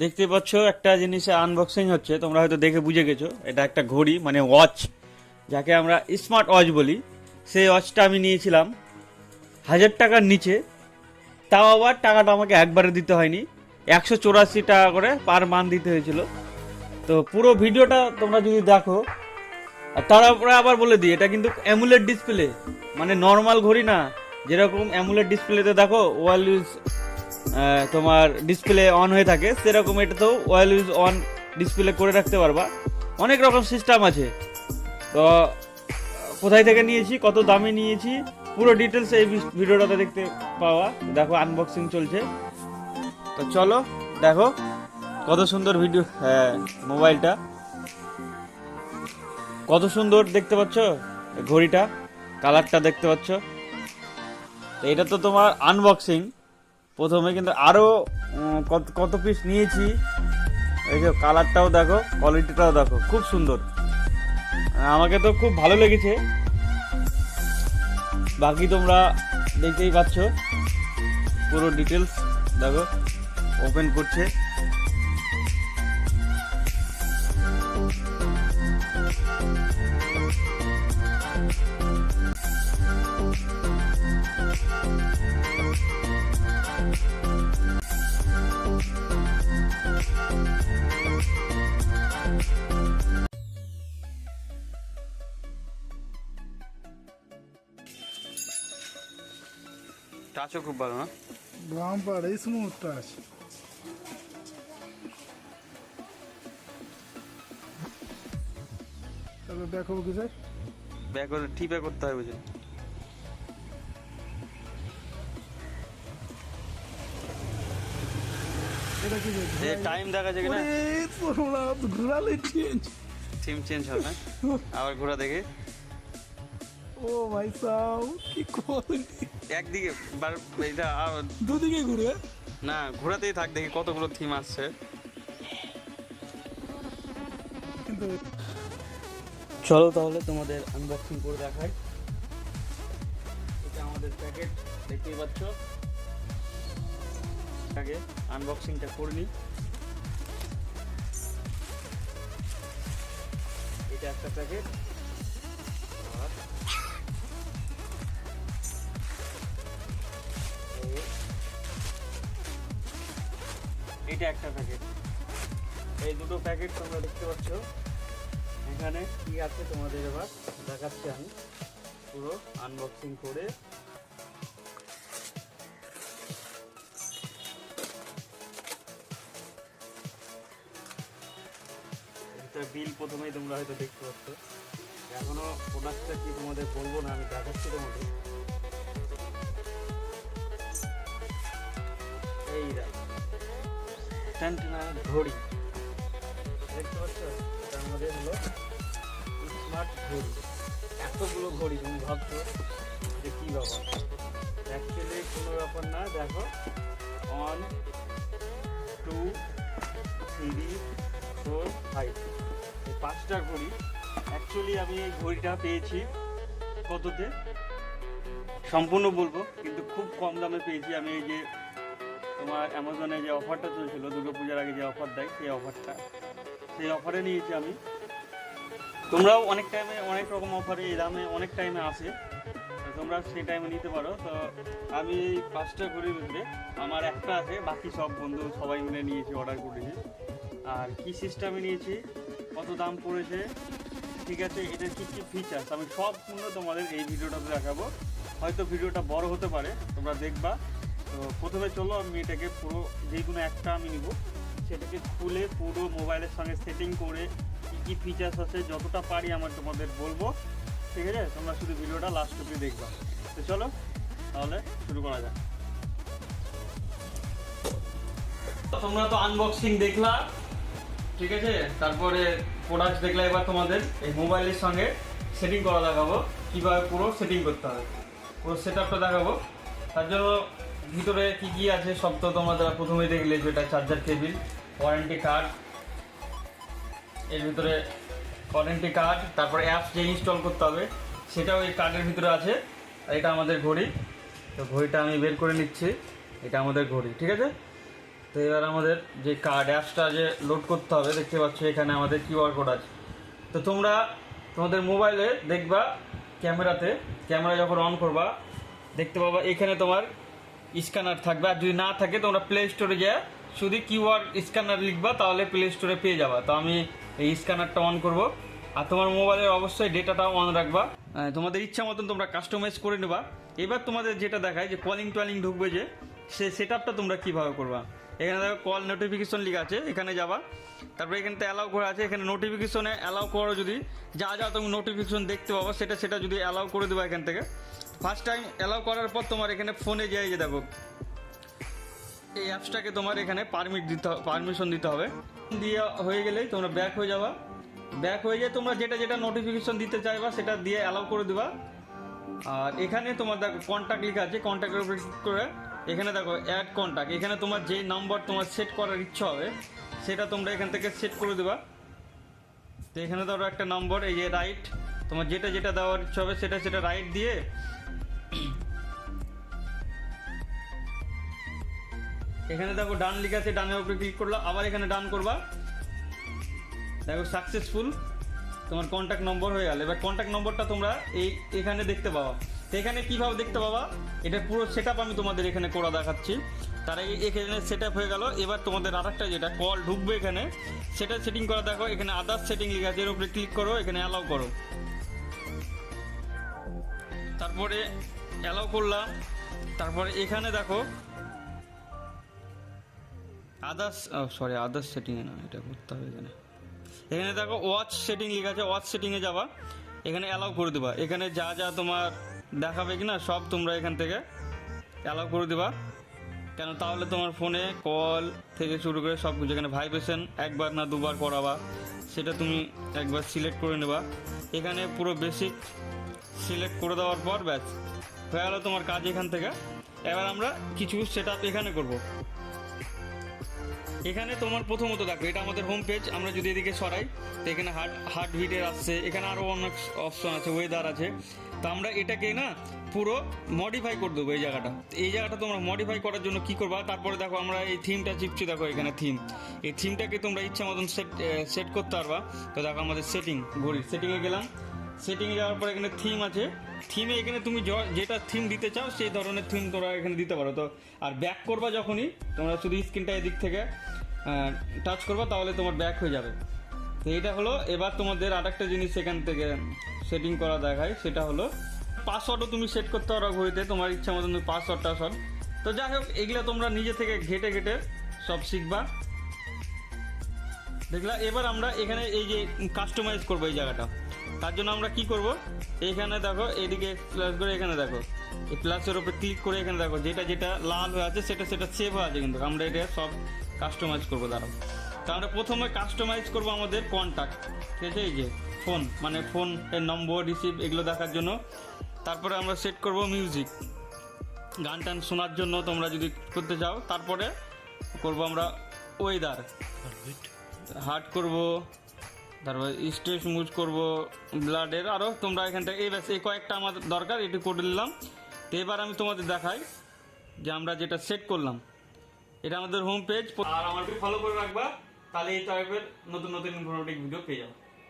দেখতে পাচ্ছ একটা জিনিসে আনবক্সিং হচ্ছে, তোমরা হয়তো দেখে বুঝে গেছো। এটা একটা ঘড়ি মানে ওয়াচ যাকে আমরা স্মার্ট ওয়াচ বলি। সেই ওয়াচটা আমি নিয়েছিলাম হাজার টাকার নিচে। তাও আবার টাকাটা আমাকে একবারে দিতে হয়নি। একশো চৌরাশি টাকা করে পার মান দিতে হয়েছিল। তো পুরো ভিডিওটা তোমরা যদি দেখো, আর তারপরে আবার বলে দিই, এটা কিন্তু অ্যামুলেট ডিসপ্লে মানে নর্মাল ঘড়ি না। যেরকম অ্যামুলেট ডিসপ্লেতে দেখো ওয়াল ইউজ তোমার ডিসপ্লে অন হয়ে থাকে, সেরকম এটাতেও অয়েল ইউজ অন ডিসপ্লে করে রাখতে পারবা। অনেক রকম সিস্টেম আছে। তো, কোথায় থেকে নিয়েছি, কত দামে নিয়েছি, পুরো ডিটেলস এই ভিডিওটাতে দেখতে পাওয়া। দেখো আনবক্সিং চলছে। তো চলো, দেখো, কত সুন্দর ভিডিও হ্যাঁ মোবাইলটা কত সুন্দর দেখতে পাচ্ছ, ঘড়িটা কালারটা দেখতে পাচ্ছ। এটা তো তোমার আনবক্সিং প্রথমে কিন্তু আরও কত কত পিস নিয়েছি। এই যে কালারটাও দেখো কোয়ালিটিটাও দেখো, খুব সুন্দর। আমাকে তো খুব ভালো লেগেছে। বাকি তোমরা দেখতেই পাচ্ছ। পুরো ডিটেলস দেখো ওপেন করছে। টাচও খুব ভালো না? বাম্পার এই স্মুথ টাচ। তাহলে দেখো কি স্যার ব্যাক করে টিপে করতে হবে বুঝে এটা কি যে টাইম দেখা যায় কিনা তোমরা ঘুরালে চেঞ্জ সিম চেঞ্জ হবে না? আবার ঘোরা দেখে। ও ভাই সাউ কি কোয়ালিটি একদিকে বার- এটা আর- দুদিকে ঘুরে? না ঘোরাতেই থাক দেখি কতগুলো থিম আসছে। কিন্তু চলো তাহলে তোমাদের আনবক্সিং করে দেখাই। এটা আমাদের প্যাকেট দেখতেই পাচ্ছ। আগে আনবক্সিংটা করে নিই। এটা একটা প্যাকেট এটা একটা প্যাকেট এই দুটো প্যাকেট তোমরা দেখতে পাচ্ছ। এখানে কি আছে তোমাদের এবার? দেখাচ্ছি আমি। পুরো আনবক্সিং করে। বিল প্রথমেই তোমরা হয়তো দেখতে পাচ্ছ। এখনও প্রোডাক্টটা কি তোমাদের বলব না, আমি দেখাচ্ছি তোমাদের। এই দেখো ট্যান্টেনা ঘড়ি। দেখতে পাচ্ছ? এটা আমাদের হলো স্মার্ট ঘড়ি। এতগুলো ঘড়ি, তুমি ভাবছ যে কী ব্যাপার? অ্যাকচুয়ালি কোনো ব্যাপার না, দেখো। One two three four five এই পাঁচটা ঘড়ি অ্যাকচুয়ালি আমি এই ঘড়িটা পেয়েছি কততে? সম্পূর্ণ বলব, কিন্তু খুব কম দামে পেয়েছি। আমি এই যে তোমার অ্যামাজনে যে অফারটা চলছিল দুর্গা পূজার আগে যে অফার দেয়, সেই অফারটা সেই অফারে নিয়েছি আমি। তোমরাও অনেক টাইমে অনেক রকম অফারে এই দামে অনেক টাইমে আসে। তোমরা সেই টাইমে নিতে পারো। তো আমি পাঁচটা ঘড়ির ভিতরে আমার একটা আছে, বাকি সব বন্ধু সবাই মিলে নিয়েছি অর্ডার করেছি। আর কি সিস্টেমে নিয়েছি, কত দাম পড়েছে, ঠিক আছে, এটার কী কী ফিচার্স আমি সব পূর্ণ তোমাদের এই ভিডিওটাতে দেখাবো। হয়তো ভিডিওটা বড় হতে পারে, তোমরা দেখবা। তো প্রথমে চলো আমি এটাকে পুরো যে কোনো একটা আমি নিব। সেটাকে খুলে পুরো মোবাইলের সঙ্গে সেটিং করে কী কী ফিচার্স আছে, যতটা পারি আমার তোমাদের বলব। ঠিক আছে? তোমরা শুধু ভিডিওটা লাস্ট অব্দি দেখবা। তো চলো, তাহলে শুরু করা যাক। তোমরা তো আনবক্সিং দেখলা। ঠিক আছে? তারপরে প্রোডাক্ট দেখলে এবার তোমাদের। এই মোবাইলের সঙ্গে সেটিং করা দেখাবো। কীভাবে পুরো সেটিং করতে হবে। পুরো সেট আপটা দেখাবো। তার জন্য ভিতরে কী কী আছে সব তো তোমাদের প্রথমেই দেখলে যেটা চার্জার কেবিল ওয়ারেন্টি কার্ড এর ভিতরে ওয়ারেন্টি কার্ড তারপরে অ্যাপস যে ইনস্টল করতে হবে, সেটাও এই কার্ডের ভিতরে আছে, আর এটা আমাদের ঘড়ি। তো ঘড়িটা আমি বের করে নিচ্ছি, এটা আমাদের ঘড়ি, ঠিক আছে? তো এবার আমাদের যে কার্ড অ্যাপসটা যে লোড করতে হবে, দেখতে পাচ্ছ এখানে আমাদের কিউআর কোড আছে। তো তোমরা তোমাদের মোবাইলে দেখবা ক্যামেরাতে, ক্যামেরা যখন অন করবা, দেখতে পাবা এখানে তোমার স্ক্যানার থাকবে। আর যদি না থাকে, তোমরা প্লে স্টোরে যা শুধু কিউআর স্ক্যানার লিখবা, তাহলে প্লে স্টোরে পেয়ে যাবা। তো আমি এই স্ক্যানারটা অন করব। আর তোমার মোবাইলের অবশ্যই ডেটাটাও অন রাখবা। তোমাদের ইচ্ছা মতন তোমরা কাস্টমাইজ করে নেবা। এবার তোমাদের যেটা দেখায় যে কলিং টলিং ঢুকবে যে, সে সেট তোমরা কীভাবে করবা? এখানে দেখো কল নোটিফিকেশন লিখা আছে, এখানে যাবা। তারপরে এখানে তো অ্যালাউ করা আছে। এখানে নোটিফিকেশনে অ্যালাউ করো যদি। যা যা তুমি নোটিফিকেশন দেখতে পাবো, সেটা সেটা যদি অ্যালাউ করে দেবো এখান থেকে। ফার্স্ট টাইম অ্যালাউ করার পর তোমার এখানে ফোনে যাই যে দেখো, এই অ্যাপসটাকে তোমার এখানে পারমিট দিতে পারমিশন দিতে হবে। দিয়ে হয়ে গেলেই তোমরা ব্যাক হয়ে যাবা। ব্যাক হয়ে যায় তোমরা যেটা যেটা নোটিফিকেশন দিতে চাইবা, সেটা দিয়ে অ্যালাউ করে দেবা। আর এখানে তোমার দেখো কন্ট্যাক্ট লেখা আছে কন্ট্যাক্টের উপরে ক্লিক করে এখানে দেখো অ্যাড কন্ট্যাক্ট এখানে তোমার যে নাম্বার তোমার সেট করার ইচ্ছা হবে, সেটা তোমরা এখান থেকে সেট করে দেবা। তো এখানে ধরো একটা নম্বর এই যে রাইট তোমার যেটা যেটা দেওয়ার ইচ্ছা হবে সেটা সেটা রাইট দিয়ে এখানে দেখো ডান লেখা আছে, ডানের উপরে ক্লিক করল, আবার এখানে ডান করবা। দেখো সাকসেসফুল তোমার কন্ট্যাক্ট নম্বর হয়ে গেল। এবার কন্ট্যাক্ট নম্বরটা তোমরা এই এখানে দেখতে পাবা। তো এখানে কীভাবে দেখতে পাবা? এটা পুরো সেট আমি তোমাদের এখানে করা দেখাচ্ছি। তার আগে এখানে সেট হয়ে গেল। এবার তোমাদের আরেকটা যেটা কল ঢুকবে এখানে, সেটা সেটিং করা দেখো। এখানে আদার্স সেটিং লেখা আছে, এর উপরে ক্লিক করো, এখানে অ্যালাউ করো। তারপরে অ্যালাউ করলাম। তারপরে এখানে দেখো। আদার্স সরি আদার্স সেটিংয়ে না, এটা করতে হবে এখানে। এখানে দেখো ওয়াচ সেটিং লেখা আছে ওয়াচ সেটিংয়ে যাবা। এখানে অ্যালাউ করে দেবা। এখানে যা যা তোমার দেখাবে কি না, সব তোমরা এখান থেকে অ্যালাউ করে দেবা। কেন, তাহলে তোমার ফোনে কল থেকে শুরু করে সব কিছু এখানে ভাইব্রেশন একবার না দুবার করাবা, সেটা তুমি একবার সিলেক্ট করে নেবা। এখানে পুরো বেসিক সিলেক্ট করে দেওয়ার পর ব্যাস, হয়ে গেলো তোমার কাজ এখান থেকে। এবার আমরা কিছু সেট এখানে করব। এখানে তোমার প্রথমত দেখো, এটা আমাদের হোম পেজ আমরা যদি এদিকে সরাই, তো এখানে হার্ট হার্ট বিটের আসছে, এখানে আরও অনেক অপশন আছে ওয়েদার আছে। তো আমরা এটাকে না পুরো মডিফাই করে দেবো এই জায়গাটা। এই জায়গাটা তোমরা মডিফাই করার জন্য কি করবা? তারপরে দেখো আমরা এই থিমটা চিপছি দেখো এখানে থিম এই থিমটাকে তোমরা ইচ্ছা মতন সেট সেট করতে পারবা। তো দেখো আমাদের সেটিং ঘড়ি সেটিংয়ে গেলাম। সেটিংয়ে যাওয়ার পর এখানে থিম আছে। থিমে এখানে তুমি যেটা থিম দিতে চাও, সেই ধরনের থিম তোমরা এখানে দিতে পারো। তো, আর ব্যাক করবা যখনই, তোমরা শুধু স্ক্রিনটা এদিক থেকে টাচ করবা, তাহলে তোমার ব্যাক হয়ে যাবে। তো এটা হলো, এবার তোমাদের আর একটা জিনিস এখান থেকে সেটিং করা দেখায় সেটা হলো পাসওয়ার্ডও তুমি সেট করতে পারো ঘড়িতে, তোমার ইচ্ছা মতন তুমি পাসওয়ার্ড টাসওয়ার্ড তো যাই হোক, এগুলো তোমরা নিজে থেকে ঘেটে ঘেটে সব শিখবা। দেখলা, এবার আমরা এখানে এই যে কাস্টমাইজ করব এই জায়গাটা। তার জন্য আমরা কি করব? এখানে দেখো এদিকে প্লাস করে এখানে দেখো। এই প্লাসের উপরে ক্লিক করে এখানে দেখো যেটা যেটা লাল হয়ে আছে সেটা সেটা সেভ হয়ে আছে কিন্তু। আমরা এটা সব কাস্টমাইজ করব দাঁড়াও। তা আমরা প্রথমে কাস্টমাইজ করব আমাদের কন্ট্যাক্ট ঠিক আছে? এই যে ফোন মানে ফোন এর নম্বর রিসিভ এগুলো দেখার জন্য। তারপরে আমরা সেট করব মিউজিক গান টান শোনার জন্য তোমরা যদি করতে চাও তারপরে করব আমরা ওয়েদার হার্ট করব। তারপর স্টেজ মুজ করব, ব্লাডের আরও তোমরা এখান থেকে, এই ব্যাস, এই কয়েকটা আমাদের দরকার, এটি করে নিলাম। তো এবার আমি তোমাদের দেখাই যে আমরা যেটা সেট করলাম। এটা আমাদের হোম পেজ আর আমাকে ফলো করে রাখবা, তাহলে এই টাইপের নতুন নতুন ইনফরমেটিভ ভিডিও পেয়ে যাব।